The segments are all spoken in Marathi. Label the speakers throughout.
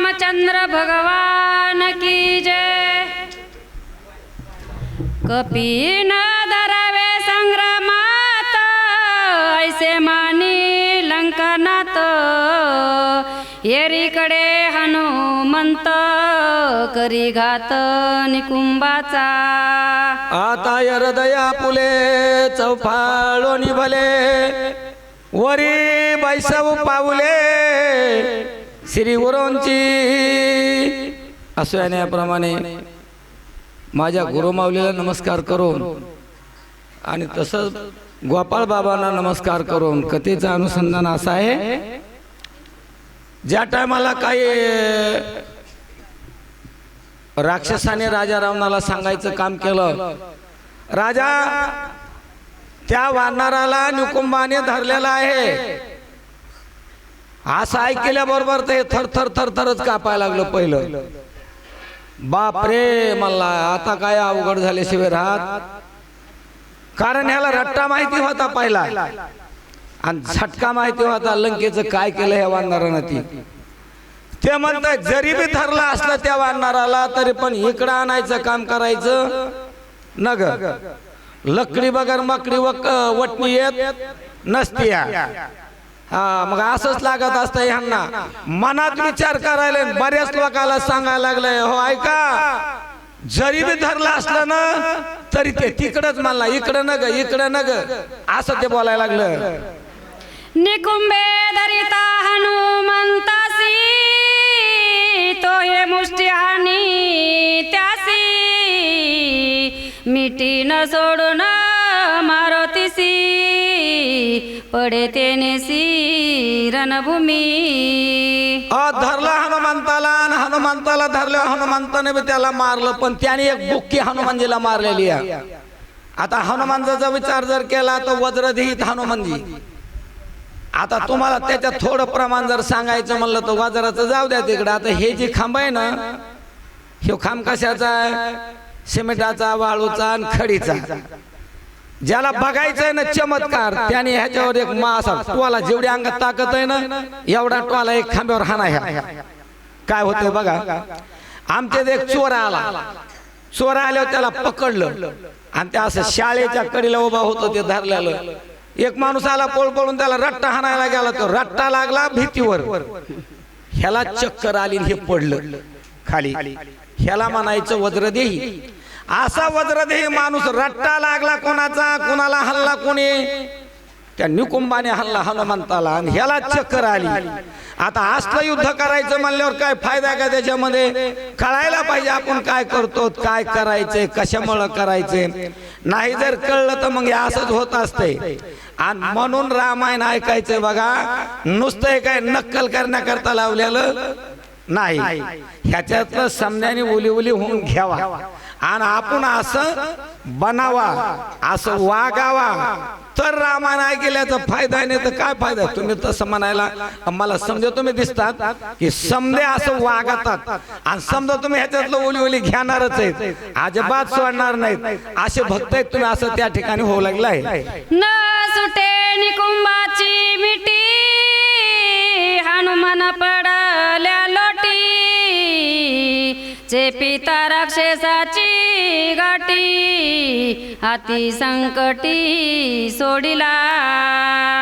Speaker 1: रामचंद्र भगवान की जय। कपी न धरावे संग्रामात ऐसे मानी लंकनात येरीकडे हनुमंत करी घात निकुंबाचा
Speaker 2: आता हृदया पुले चौफाळो भले वरी बैसव पावले श्री गुरूंची असं याप्रमाणे माझ्या गुरुमाऊलीला नमस्कार करून आणि तसंच गोपाळ बाबांना नमस्कार करून कथेचं अनुसंधान असं आहे. ज्या टायमाला काही राक्षसाने राजा रावणाला सांगायचं काम केलं राजा त्या वानराला निकुंबाने धरलेला आहे. असं ऐकल्याबरोबर ते थर थर थर थरच कापायला लागलं पहिलं. बाप रे मला आता काय अवघड झाल्याशिवाय राहत? कारण ह्याला रट्टा माहिती होता पहिला. आणि झटका माहिती होता लंकेचं काय केलं ह्या वानरानं ती. ते म्हणतात जरी बी ठरला असलं त्या वानराला तरी पण इकडं आणायचं काम करायचं नग लकडी बगर मकडी वक वटणी येत नसती या. हा मग असंच लागत असतं ह्यांना. मनात विचार करायला बऱ्याच लोकाला सांगायला लागलंय हो ऐका जरी बी धरलं असलं ना तरी ते तिकडच मानला इकडं नग इकडं नग. असं ते बोलायला लागलं.
Speaker 1: निकुंबे धरिता हनुमंतासी तो हे मुष्टी हानी त्यासी मिटी न सोडून पडे तेनेसी रणभूमी.
Speaker 2: अ धरला हनुमंताला आणि हनुमंताला धरल्या हनुमंताने बी त्याला मारलं पण त्याने एक बुक्की हनुमानजीला मारलेली आहे. आता हनुमानचा विचार जर केला तर वज्रधीत हनुमानजी. आता तुम्हाला त्याच्यात थोडं प्रमाण जर सांगायचं म्हणलं तर वज्राचं जाऊ द्या तिकडं. आता हे जे खांब आहे ना हे खांब कशाचा आहे? सिमेंटाचा वाळूचा आणि खडीचा. ज्याला बघायचंय ना चमत्कार त्याने ह्याच्यावर एक मा असा टोला जेवढी अंगात ताकद आहे ना एवढा टोला एक खांब्यावर हाना ह्या. काय होतंय बघा आमच्यात एक चोर आला. चोर आल्यावर त्याला पकडलं. आणि त्या असं शाळेच्या कडीला उभा होतो ते धरलेलं. एक माणूस आला पळ पळून त्याला रट्टा हाणायला गेला. तो रट्टा लागला भीतीवर. ह्याला चक्कर आली हे पडलं. खाली. ह्याला म्हणायचं वज्रदेही असा वज्रदेही माणूस रट्टा लागला कोणाचा? कोणाला हल्ला कोणी? त्या निकुंबाने हल्ला हनुमंताला आणि ह्याला चक्कर आली. आता असलं युद्ध करायचं म्हणल्यावर काय फायदा का त्याच्यामध्ये? कळायला पाहिजे आपण काय करतो काय करायचंय कशामुळं करायचंय. नाही जर कळलं तर मग हे असंच होत असतंय आणि म्हणून रामायण ऐकायचंय बघा नुसतं काय नक्कल करण्याकरता लावलेलं नाही. ह्याच्यातलं समजाने उली उली होऊन घ्यावा. आणि आपण असं बनावा असं वागावा. तर रामायण ऐकल्याचा फायदा नाही तर काय फायदा? तुम्ही तसं म्हणायला मला समजा तुम्ही दिसतात की समजे असं वागतात. आणि समजा तुम्ही ह्याच्यातलं ओली ओली घेणारच आहेत अजिबात सोडणार नाहीत. असे भक्त आहेत तुम्ही असं त्या ठिकाणी होऊ लागलं आहे.
Speaker 1: न सुटे निकुंबाची मिठी हनुमान पडल्या चे पिता राक्षसाची गाठी हाती संकटी सोडिला.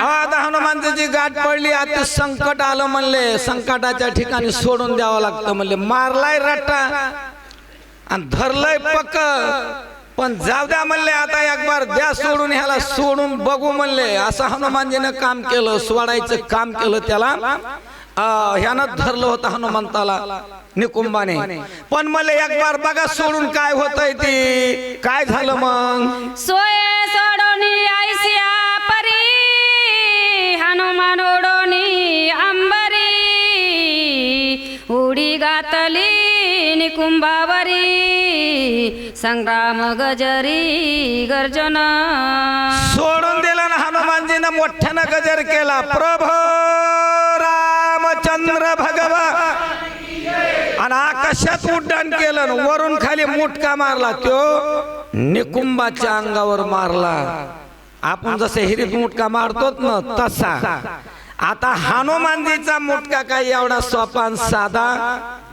Speaker 2: आता हनुमानची गाठ पडली आता संकट आलं म्हणले. संकटाच्या ठिकाणी सोडून द्यावं लागतं म्हणले. मारलाय रट्टा आणि धरलंय पक्क पण जाऊ द्या म्हणले आता एक बार द्या सोडून ह्याला सोडून बघू म्हणले. असं हनुमानजीनं काम केलं सोडायचं काम केलं त्याला. ह्यानं धरलं होतं हनुमंताला निकुंबाने. पण मला एक बार बघा सोडून काय होतंय ते. काय झालं मग?
Speaker 1: सोय सोडोनी आयसिया परी हनुमान ओढोनी अंबरी उडी घातली निकुंभावरी संग्राम गजरी गर्जन.
Speaker 2: सोडून दिला ना हनुमानजीनं मोठ्यानं गजर केला. प्रभो! रामचंद्र भगवा. आणि आकाशात उड्डाण केलं वरून खाली मुटका मारला तो. निकुंबाच्या अंगावर मारला. आपण जसे हिरीत मुटका मारतोच ना तसा. आता हनुमानजीचा मुटका काही एवढा सोपान साधा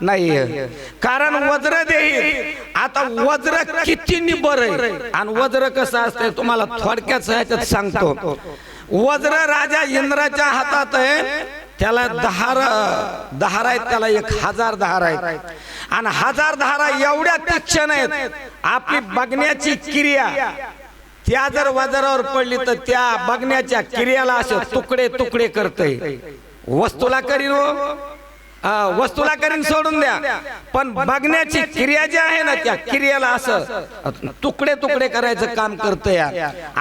Speaker 2: नाहीये. कारण वज्र देही. आता वज्र किती निबर आहे आणि वज्र कसं असतंय तुम्हाला थोडक्यात ह्याच्यात सांगतो. वज्र राजा इंद्राच्या हातात आहे. त्याला दहार दहार आहेत त्याला एक हजार दहार आहेत. आणि हजार दहारा एवढ्या तीक्ष्ण आहेत. आपली बघण्याची क्रिया. त्या जर वजरावर पडली तर त्या बघण्याच्या क्रियाला असं तुकडे तुकडे करतय. वस्तूला करीन हो. वस्तूला करीन सोडून द्या. पण बघण्याची क्रिया जी आहे ना त्या क्रियाला असं तुकडे तुकडे करायचं काम करतंय.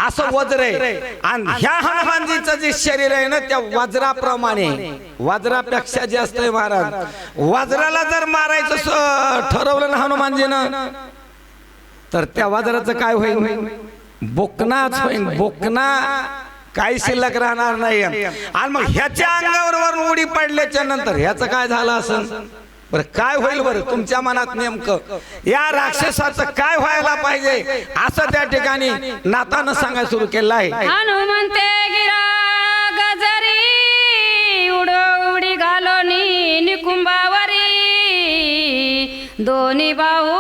Speaker 2: असं वज्र आहे. आणि ह्या हनुमानजीचं जे शरीर आहे ना त्या वज्राप्रमाणे. वज्रापेक्षा जास्त आहे महाराज. वज्राला जर मारायचं ठरवलं ना हनुमानजीनं तर त्या वज्राचं काय होईल. बोकनाच होईल. बोकना काही शिल्लक राहणार नाही. आणि मग ह्याच्या अंगावर वरून उडी पडल्याच्या नंतर ह्याचं काय झालं असं बरं काय होईल बरं तुमच्या मनात नेमकं? या राक्षसाचं काय व्हायला पाहिजे? असं त्या ठिकाणी नातानं सांगायला सुरू केलं आहे.
Speaker 1: हनुमंते गिरा गजरी उडो उडी घालोनी निकुंबावरी दोन्ही बाहू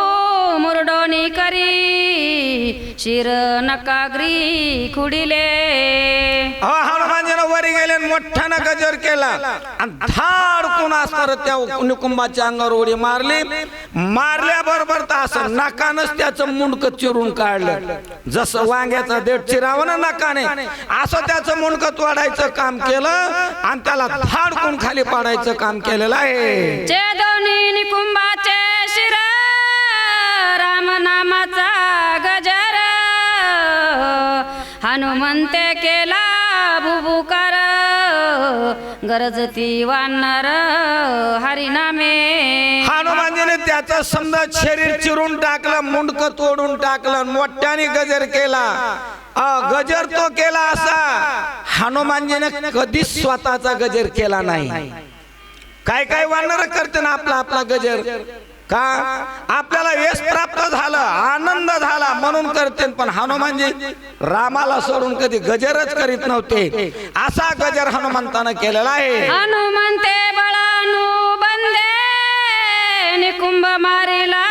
Speaker 1: शिर नकाग्री खुडिले.
Speaker 2: हनुमानजीनं वरी गेले आणि मोठ्यानं गजर केला. आणि धाडकून असणार त्या निकुंबाच्या अंगावर उडी मारली? मारल्याबरोबर तर असं नाकानच त्याचं मुंडक चिरून काढलं. जसं वांग्याचा देठ चिरावं ना नाकाने असं त्याचं मुंडक तोडायचं काम केलं आणि त्याला धाडकून खाली पाडायचं काम केलेलं आहे?
Speaker 1: निकुंबाचे शिर हनुमंत केला बुबुकार. गरजती वानर हरिनामे.
Speaker 2: हनुमानजीने त्याचं समजा शरीर चिरून टाकलं मुंडक तोडून टाकलं मोठ्याने गजर केला. अ, गजर तो केला असा हनुमानजीने कधीच स्वतःचा गजर केला नाही. काय काय वानर करते ना आपला आपला गजर? का? आपल्याला यश प्राप्त झालं आनंद झाला म्हणून करते पण हनुमानजी रामाला सोडून कधी गजरच करीत नव्हते. असा गजर हनुमंतानं केलेला आहे.
Speaker 1: हनुमंते बळानु बंदे निकुंभ मारिला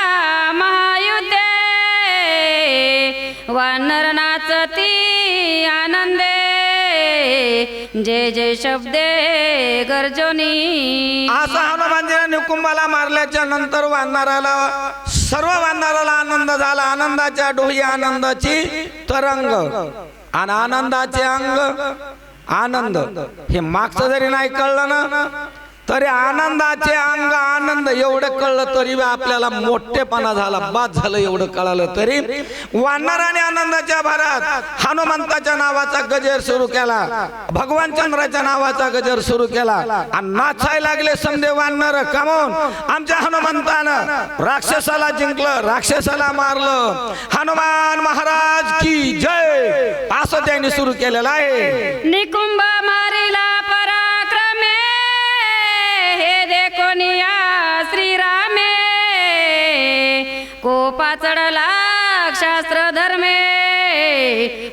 Speaker 1: महायुद्धे. वानर नाचती जय जय शब्दे गर्जनी.
Speaker 2: असा हनुमानजीने कुंभाला मारल्याच्या नंतर वानराला सर्व वानराला आनंद झाला. आनंदाच्या डोही आनंदाची तरंग. आणि आनंदाचे अंग आनंद. हे मागचं जरी नाही कळलं ना तरी आनंदाचे अंग आनंद एवढं कळलं तरी आपल्याला मोठेपणा झाला. बाद झालं एवढं कळालं तरी. वानराने आनंदाच्या भरात हनुमंताच्या नावाचा गजर सुरू केला. भगवान चंद्राच्या नावाचा गजर सुरू केला. आणि नाचाय लागले समदे वानर कमवून आमच्या हनुमंतानं राक्षसाला जिंकलं राक्षसाला मारलं. हनुमान महाराज की जय? असं त्यांनी सुरू केलेलं आहे.
Speaker 1: निकुंभ मारिला कोपा चढला शास्त्र धर्मे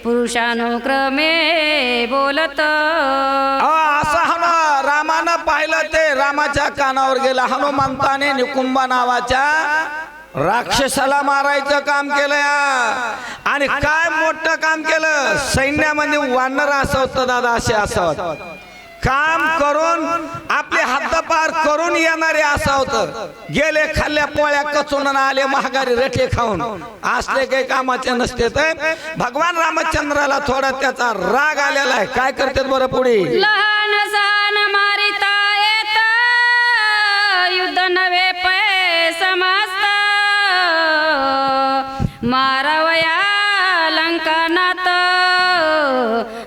Speaker 1: पुरुषानुक्रमे बोलत.
Speaker 2: असं हनु रामानं पाहिलं ते रामाच्या कानावर गेलं. हनुमंताने निकुंभा नावाच्या राक्षसाला मारायचं काम केलं या. आणि काय मोठं काम केलं? सैन्यामध्ये वानर असवत दादा असे असं काम करून आपले हद्दपार करून येणारे असं होतं. गेले खाल्ल्या पोळ्या कचून आले महागारी रठे खाऊन. असले काही कामाचे नसते तर भगवान रामचंद्राला थोडा त्याचा राग आलेला आहे. काय करतात बरं पुढे?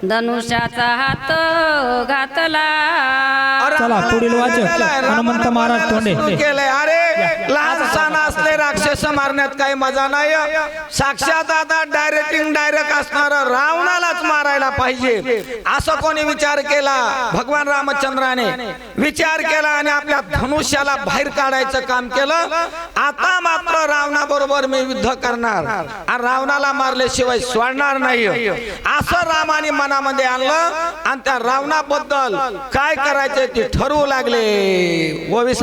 Speaker 1: धनुष्याचा हात घातला.
Speaker 3: चला, पुढील वाचक, हनुमंत महाराज तोंडे.
Speaker 2: केलंय. अरे लहान असले राक्षस मारण्यात काही मजा नाही. साक्षात आता डायरेक्टिंग डायरेक्ट असणार रावणालाच मारायला पाहिजे. असं कोणी विचार केला? भगवान रामचंद्राने विचार केला आणि आपल्या धनुष्याला बाहेर काढायचं काम केलं. आता मात्र रावणा बरोबर मी युद्ध करणार. आणि रावणाला मारल्याशिवाय सोडणार नाही. असं रामाने मनामध्ये आणलं आणि त्या रावणाबद्दल काय करायचं ते ठरवू लागले. ओवी